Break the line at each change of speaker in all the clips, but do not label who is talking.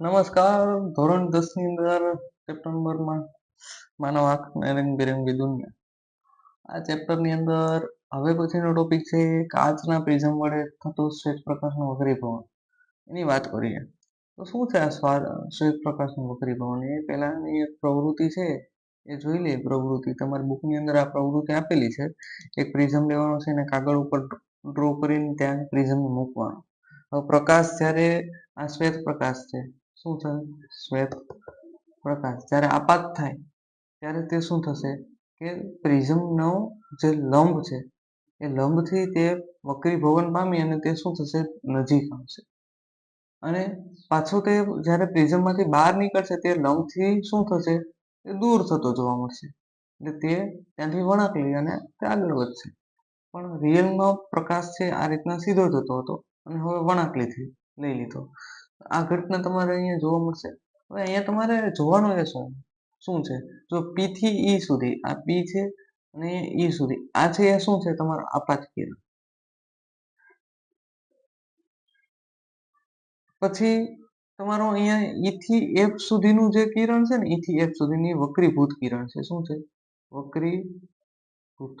નમસ્કાર. ધોરણ દસની અંદર ચેપ્ટર નંબરમાં માનવ આંખ ને રંગબેરંગી દુનિયા. આ ચેપ્ટરની અંદર હવે પછીનો ટોપિક છે કાચના પ્રિઝમ વડે થતો શ્વેત પ્રકાશનું વક્રીભવન એની વાત કરીએ તો શું છે આ શ્વેત પ્રકાશનું વક્રીભવન એ પહેલાની એક પ્રવૃત્તિ છે, એ જોઈ લઈએ પ્રવૃત્તિ. તમારી બુકની અંદર આ પ્રવૃત્તિ આપેલી છે. એક પ્રિઝમ લેવાનો છે અને કાગળ ઉપર ડ્રો કરીને ત્યાં પ્રિઝમ મૂકવાનો. હવે પ્રકાશ જ્યારે આ શ્વેત પ્રકાશ છે શું છે શ્વેત પ્રકાશ. જ્યારે આપાત થાય, ત્યારે તે શું થશે? કે પ્રિઝમનો જે લંબ છે, એ લંબથી તે વક્રીભવન પામી અને તે શું થશે? નજીક આવશે. અને પાછું તે જ્યારે પ્રિઝમમાંથી બહાર નીકળશે, તે લંબથી શું થશે? એ દૂર થતો જોવા મળશે. એટલે તે ત્યાંથી વળાંક લઈ અને તે આગળ વધશે. પણ રિયલમાં પ્રકાશ છે, આ રીતના સીધો જતો હતો અને હવે વળાંક લીધી લઈ લીધો. આ ઘટના તમારે અહીંયા જોવા મળશે. હવે અહીંયા તમારે જોવાનું એ શું? શું છે? જો પી થી ઈ સુધી, આ પી છે અને ઈ સુધી, આ છે એ શું છે તમારો આપાત કિરણ? પછી તમારો અહીંયા ઈ થી એફ સુધીનું જે કિરણ છે ને ઈ થી એફ સુધીની વક્રીભૂત કિરણ છે, શું છે? વક્રીભૂત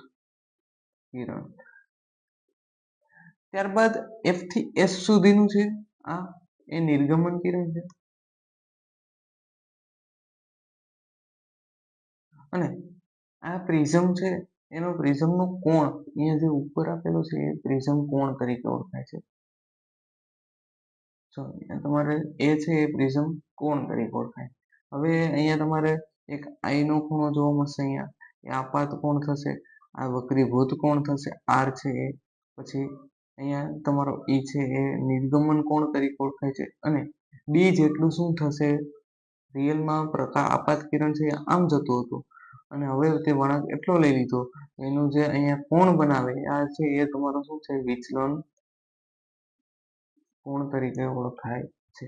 કિરણ. ત્યારબાદ એફથી એસ સુધીનું છે આ એ નિર્ગમન કિરણ છે. અને આ પ્રિઝમ છે, એનો પ્રિઝમનો કોણ, અહીંયા જે ઉપર આપેલો છે, એ પ્રિઝમ કોણ તરીકે ઓળખાય છે? જો તમારે એ છે, એ પ્રિઝમ કોણ તરીકે ઓળખાય. હવે અહીંયા તમારે એક આઈનો ખૂણો જોવા મળશે અહીંયા. એ આપાત કોણ થશે? આ વક્રીભૂત કોણ થશે? આર છે એ. પછી અહીંયા તમારો ઈ છે એ નિર્ગમન કોણ તરીકે ઓળખાય છે? અને ડી જેટલું શું થશે? રિયલમાં પ્રકાશ આપાત કિરણ છે આમ જતું હતું. અને હવે તે વળાંક એટલો લઈ લીધો. એનું જે અહીંયા કોણ બનાવે, આ છે એ તમારો શું છે? વિચલન કોણ તરીકે ઓળખાય છે?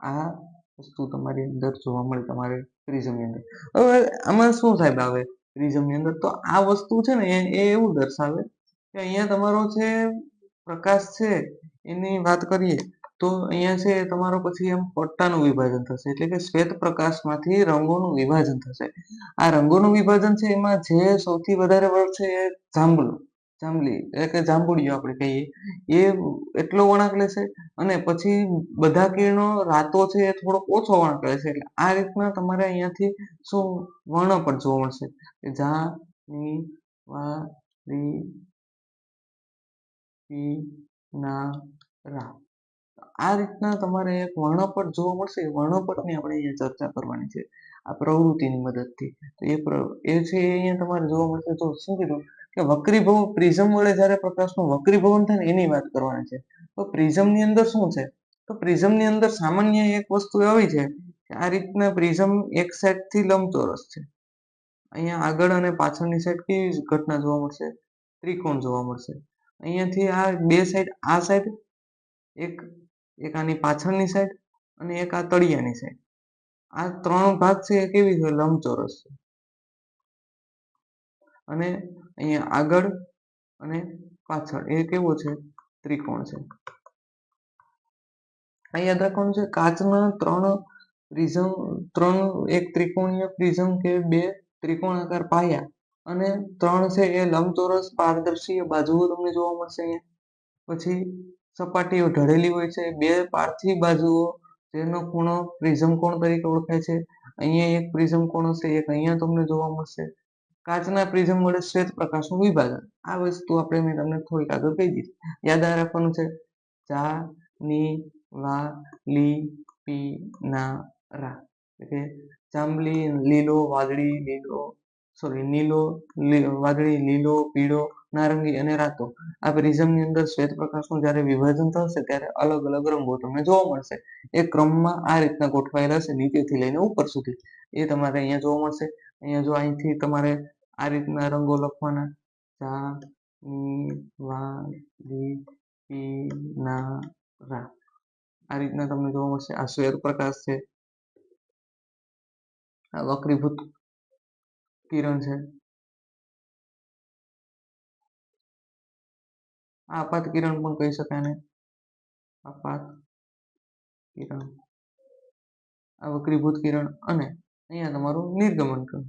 આ વસ્તુ તમારી અંદર જોવા મળે તમારે પ્રિઝમની અંદર. હવે આમાં શું સાહેબ આવે? પ્રિઝમની અંદર તો આ વસ્તુ છે ને એ એવું દર્શાવે કે અહીંયા તમારો જે પ્રકાશ છે, એની વાત કરીએ, તો અહીંયા છે તમારો પછી એમ પટ્ટાનું વિભાજન થશે, એટલે કે શ્વેત પ્રકાશમાંથી રંગોનું વિભાજન થશે. આ રંગોનું વિભાજન છે, એમાં જે સૌથી વધારે વળશે એ જાંબલું જાંબલી, એટલે કે જાંબુડિયો આપણે કહીએ, એ એટલો વળાંક લેશે અને પછી બધા કિરણો રાતો છે એ થોડોક ઓછો વળાંક લેશે એટલે આ રીતના તમારે અહીંયાથી શું વર્ણ પણ જોવા મળશે, કે જા ની વા, રી પી ના, રા. આ રીતના તમારે એક વર્ણપટ જોવા મળશે. વર્ણપટની આપણે અહીંયા ચર્ચા કરવાની છે, આ પ્રવૃત્તિની મદદથી. તો એ એ છે એ અહીંયા તમારે જોવા મળશે. તો શું કીધું? કે વક્રીભવન, પ્રિઝમ વડે જ્યારે પ્રકાશનું વક્રીભવન થાય ને એની વાત કરવાની છે. તો પ્રિઝમની અંદર શું છે? તો પ્રિઝમની અંદર સામાન્ય એક વસ્તુ આવી છે કે આ રીતના પ્રિઝમ એક સાઈડથી લંબચોરસ છે. અહીંયા આગળ અને પાછળની સાઈડ કેવી ઘટના જોવા મળશે? ત્રિકોણ જોવા મળશે. અહીંયાથી આ બે સાઈડ આ સાઈડ એક એક આની પાછળની સાઈડ અને એક આ તળિયાની સાઈડ આ ત્રણ ભાગ છે, એ કેવી છે? લંબચોરસ છે. અને અહીંયા આગળ અને પાછળ, એ કેવો છે? ત્રિકોણ છે. આ યાદ છે, કાચના ત્રણ પ્રિઝમ, ત્રણ એક ત્રિકોણીય પ્રિઝમ કે બે ત્રિકોણાકાર પાયા અને ત્રણ છે એ લંબચોરસ પારદર્શી બાજુઓ તમને જોવા મળશે અહીંયા. પછી સપાટીઓ ઢળેલી હોય છે. બે પાર્થિવ બાજુઓ જેનો ખૂણો પ્રિઝમ કોણ તરીકે ઓળખાય છે. અહીંયા એક પ્રિઝમ કોણ હશે, એક અહીંયા તમને જોવા મળશે. કાચના પ્રિઝમ વડે શ્વેત પ્રકાશનું વિભાજન. આ વસ્તુ આપણે મેં તમને થોડીક આગળ કહી દીધી. યાદ રાખવાનું છે. ચા, ની, વા, લી, પી, ના, રા. એટલે જાંબલી લીલો, વાદળી, લીલો સોરી નીલો વાદળી, લીલો, પીળો, નારંગી અને રાતો. આ પ્રિઝમની અંદર શ્વેત પ્રકાશનું જ્યારે વિભાજન થશે, ત્યારે અલગ અલગ રંગો તમને જોવા મળશે. એ ક્રમમાં આ રીતના ગોઠવાયેલા છે, નીચેથી લઈને ઉપર સુધી. એ તમારે અહીંયા જોવા મળશે. અહીંયા જો અહીંથી તમારે આ રીતના રંગો લખવાના, ચા આ રીતના તમને જોવા મળશે. આ શ્વેત પ્રકાશ છે. આ વક્રીભૂત કિરણ છે. આપાત કિરણ પણ કહી શકાય ને? આપાત કિરણ. આ વક્રીભૂત કિરણ અને અહીંયા તમારું નિર્ગમન કિરણ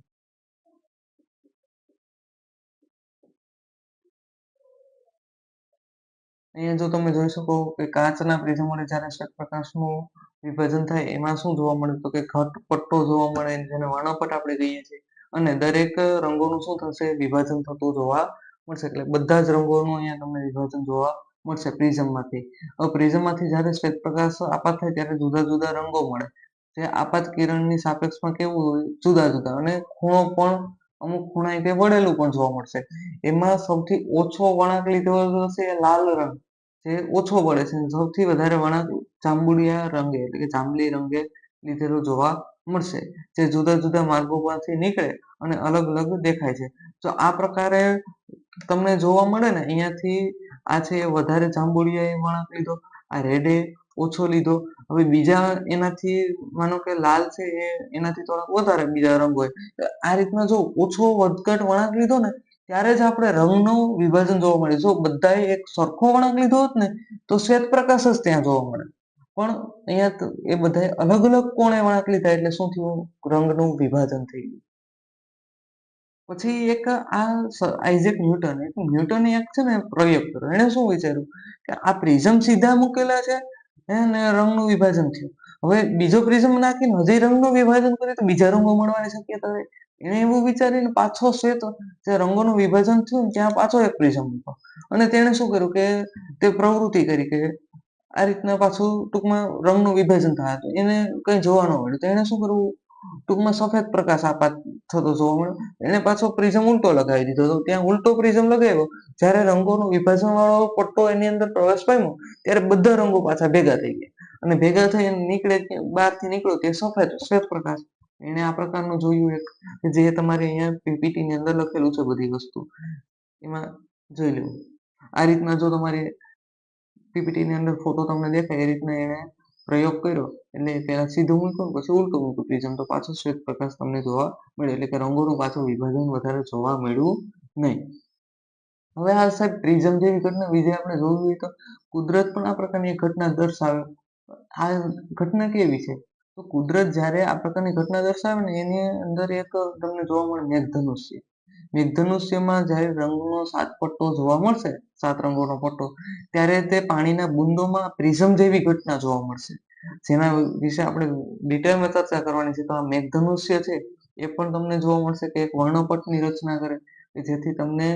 અહીંયા જો તમે જોઈ શકો કે કાચના પ્રિઝમ વડે જ્યારે શ્વેત પ્રકાશનું વિભાજન થાય, એમાં શું જોવા મળે? તો કે ઘટ પટ્ટો જોવા મળે, જેને વર્ણપટ આપણે કહીએ છીએ. અને દરેક રંગોનું શું થશે? વિભાજન થતું જોવા મળશે. એટલે બધા જ રંગોનું અહીંયા તમને વિભાજન જોવા મળશે પ્રિઝમમાંથી. હવે પ્રિઝમમાંથી જ્યારે શ્વેત પ્રકાશ આપાત થાય ત્યારે જુદા જુદા રંગો મળે. જે આપાત કિરણની સાપેક્ષમાં કેવું હોય? જુદા જુદા. અને ખૂણો પણ અમુક ખૂણા તે વળેલું પણ જોવા મળશે. એમાં સૌથી ઓછો વળાંક લીધો હશે એ લાલ રંગ. જે ઓછો વળે છે. સૌથી વધારે વળાંક જાંબુડિયા રંગે. એટલે કે જાંબલી રંગે લીધેલો જોવા મળશે. જે જુદા જુદા માર્ગોમાંથી નીકળે અને અલગ અલગ દેખાય છે. તો આ પ્રકારે તમને જોવા મળે ને, અહીંયાથી આ છે એ વધારે જાંબુડિયા એ વળાંક લીધો, આ રેડે ઓછો લીધો. હવે બીજા એનાથી, માનો કે લાલ છે એ, એનાથી થોડાક વધારે બીજા રંગ હોય. આ રીતના જો ઓછો વધઘટ વળાંક લીધો ને, ત્યારે જ આપણે રંગનું વિભાજન જોવા મળે. જો બધાએ એક સરખો વળાંક લીધો હોત ને, તો શ્વેત પ્રકાશ જ ત્યાં જોવા મળે. પણ અહીંયા એ બધા અલગ અલગ કોણે વળાંક લીધા? એટલે શું થયું? રંગનું વિભાજન થઈ ગયું. પછી એક આ આઇઝેક ન્યૂટન એક ન્યૂટને એક છે ને પ્રયોગ કર્યો. એણે શું વિચાર્યું? કે આ પ્રિઝમ સીધા મૂકેલા છે અને રંગનું વિભાજન થયું. હવે બીજો પ્રિઝમ નાખીને હજી રંગનું વિભાજન કર્યું તો બીજા રંગો મળવાની શક્યતા રહે એણે એવું વિચારીને પાછો શ્વેત જે રંગોનું વિભાજન થયું ત્યાં પાછો એક પ્રિઝમ મૂક્યો અને તેણે શું કર્યું કે તે પ્રવૃત્તિ કરી કે આ રીતના પાછું ટૂંકમાં રંગનું વિભાજન થાય તો એને કંઈ જોવા ન મળે. તો એણે શું કરવું? ટૂંકમાં સફેદ પ્રકાશ આપાત થતો જોવા મળ્યો એણે પાછો પ્રિઝમ ઉલટો લગાવી દીધો. તો ત્યાં ઉલટો પ્રિઝમ લગાવ્યો. જ્યારે રંગોનું વિભાજન વાળો પટ્ટો એની અંદર પ્રવેશ પામ્યો, ત્યારે બધા રંગો પાછા ભેગા થઈ ગયા. અને ભેગા થઈ નીકળે બહારથી નીકળ્યો તે સફેદ શ્વેત પ્રકાશ. એણે આ પ્રકારનું જોયું એક જે તમારે અહીંયા પીપીટી ની અંદર લખેલું છે બધી વસ્તુ. એમાં જોઈ લેવું આ રીતના જો તમારી પીપીટી ની અંદર ફોટો તમને દેખાય એ રીતના એણે પ્રયોગ કર્યો. એટલે પેલા સીધું મૂક્યું પછી ઉલટું મૂક્યું. પ્રિઝમ તો પાછો શ્વેત પ્રકાશ તમને જોવા મળ્યો એટલે કે રંગોનું પાછું વિભાજન વધારે જોવા મળ્યું નહીં. હવે આ સાહેબ, પ્રિઝમ જેવી ઘટના બીજે આપણે જોવી હોય તો કુદરત પણ આ પ્રકારની ઘટના દર્શાવે. આ ઘટના કેવી છે? તો કુદરત જ્યારે આ પ્રકારની ઘટના દર્શાવે ને, એની અંદર એક તમને જોવા મળે મેઘધનુષ્ય મેઘધનુષ્યમાં જ્યારે રંગનો સાત પટ્ટો જોવા મળશે, સાત રંગોનો પટ્ટો, ત્યારે તે પાણીના બુંદોમાં પ્રિઝમ જેવી ઘટના જોવા મળશે. જેના વિશે આપણે ડિટેલમાં ચર્ચા કરવાની છે, તો આ મેઘધનુષ્ય છે, એ પણ તમને જોવા મળશે કે એક વર્ણપટની રચના કરે જેથી તમને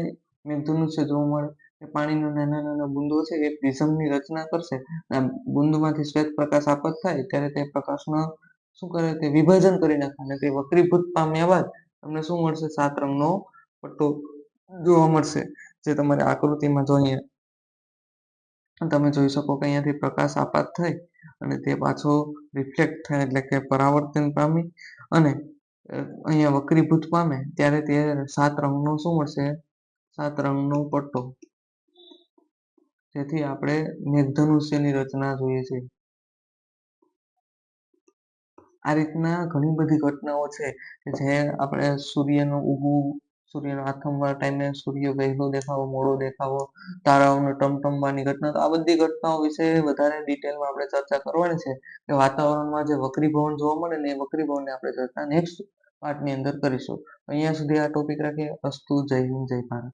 મેઘધનુષ્ય જોવા મળે કે પાણીના નાના નાના બુંદો છે, એ પ્રિઝમની રચના કરશે. આ બુંદમાંથી શ્વેત પ્રકાશ આપત થાય, ત્યારે તે પ્રકાશમાં શું કરે, તે વિભાજન કરી નાખે, અને તે વક્રીભૂત પામ્યા બાદ તમને શું મળશે, સાત રંગનો પટ્ટો જોવા મળશે, જે તમારે આકૃતિમાં જો અહીંયા તમે જોઈ શકો કે અહીંયાથી પ્રકાશ આપાત થાય અને તે પાછો રિફ્લેક્ટ થાય એટલે કે પરાવર્તન પામી અને અહીંયા વક્રીભૂત પામે ત્યારે તે સાત રંગનો શું મળશે? સાત રંગનો પટ્ટો. જેથી આપણે મેઘધનુષ્યની રચના જોઈએ છીએ આ રીતના ઘણી બધી ઘટનાઓ છે કે જે આપણે સૂર્યનું ઉગવું સૂર્યનો આથમવા ટાઈમે સૂર્ય વહેલો દેખાવો, મોડો દેખાવો, તારાઓનો ટમટમવાની ઘટના. તો આ બધી ઘટનાઓ વિશે વધારે ડિટેલમાં આપણે ચર્ચા કરવાની છે કે વાતાવરણમાં જે વક્રીભવન જોવા મળે ને એ વક્રીભવનની આપણે ચર્ચા નેક્સ્ટ પાર્ટની અંદર કરીશું. અહીંયા સુધી આ ટોપિક રાખીએ. અસ્તુ, જય હિન્દ, જય ભારત.